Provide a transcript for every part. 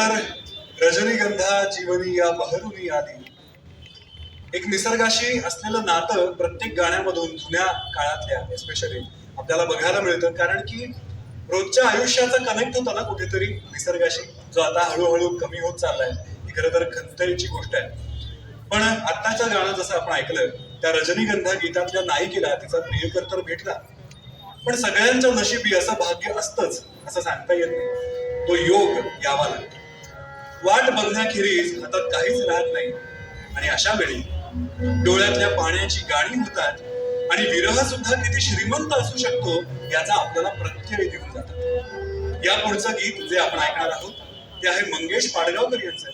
तर रजनीगंधा जीवनी या बहरुनी आली एक निसर्गाशी असलेलं नातं प्रत्येक गाण्यामधून जुन्या काळातल्या एस्पेशली आपल्याला बघायला मिळतं. कारण की रोजच्या आयुष्याचा कनेक्ट होता ना कुठेतरी निसर्गाशी जो आता हळूहळू कमी होत चाललाय. ही खरं तर खंतरीची गोष्ट आहे. पण आत्ताचं गाणं जसं आपण ऐकलं त्या रजनीगंधा गीतातल्या नायिकेला तिचा प्रियकर तर भेटला. पण सगळ्यांच्या नशिबी असं भाग्य असतंच असं सांगता येत नाही. तो योग यावा लागतो. वाट बघण्याखेरीज हातात काहीच राहत नाही. आणि अशा वेळी डोळ्यातल्या पाण्याची गाणी होतात आणि विरह सुद्धा किती श्रीमंत असू शकतो याचा आपल्याला प्रत्यय देऊन जातात. या पुढचं गीत जे आपण ऐकणार आहोत ते आहे मंगेश पाडगावकर यांचं.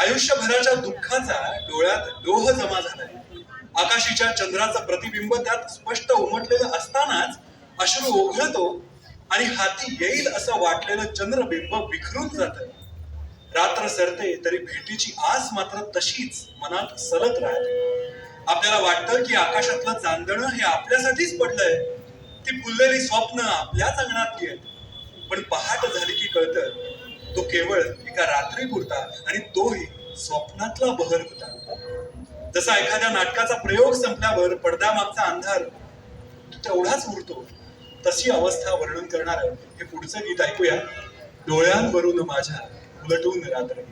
आयुष्यभराच्या दुःखाचा डोळ्यात डोह जमा झालाय. आकाशीच्या चंद्राचं प्रतिबिंब त्यात स्पष्ट उमटलेलं असतानाच अश्रू ओघळतो आणि हाती येईल असं वाटलेलं चंद्रबिंब विखरून जातं. रात्र सरते तरी भेटीची आस मात्र तशीच मनात सलत राहते. आपल्याला वाटतं की आकाशातलं चांदणं हे आपल्यासाठीच पडलंय. ती फुललेली स्वप्न आपल्याच अंगणातली आहेत पण पहाट झाली की कळतं तो केवळ एका रात्री पुरता आणि तोही स्वप्नातला बहर होता. जसा एखाद्या नाटकाचा प्रयोग संपल्यावर पडद्यामागचा अंधार तेवढाच उरतो तशी अवस्था वर्णन करणार हे पुढचं गीत ऐकूया. डोळ्यांवरून माझ्या उलटून रात्र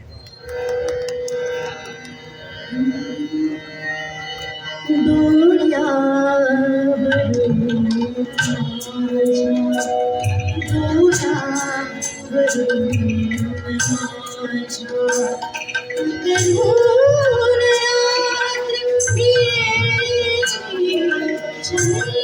Thank you.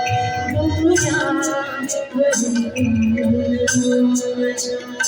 Thank you.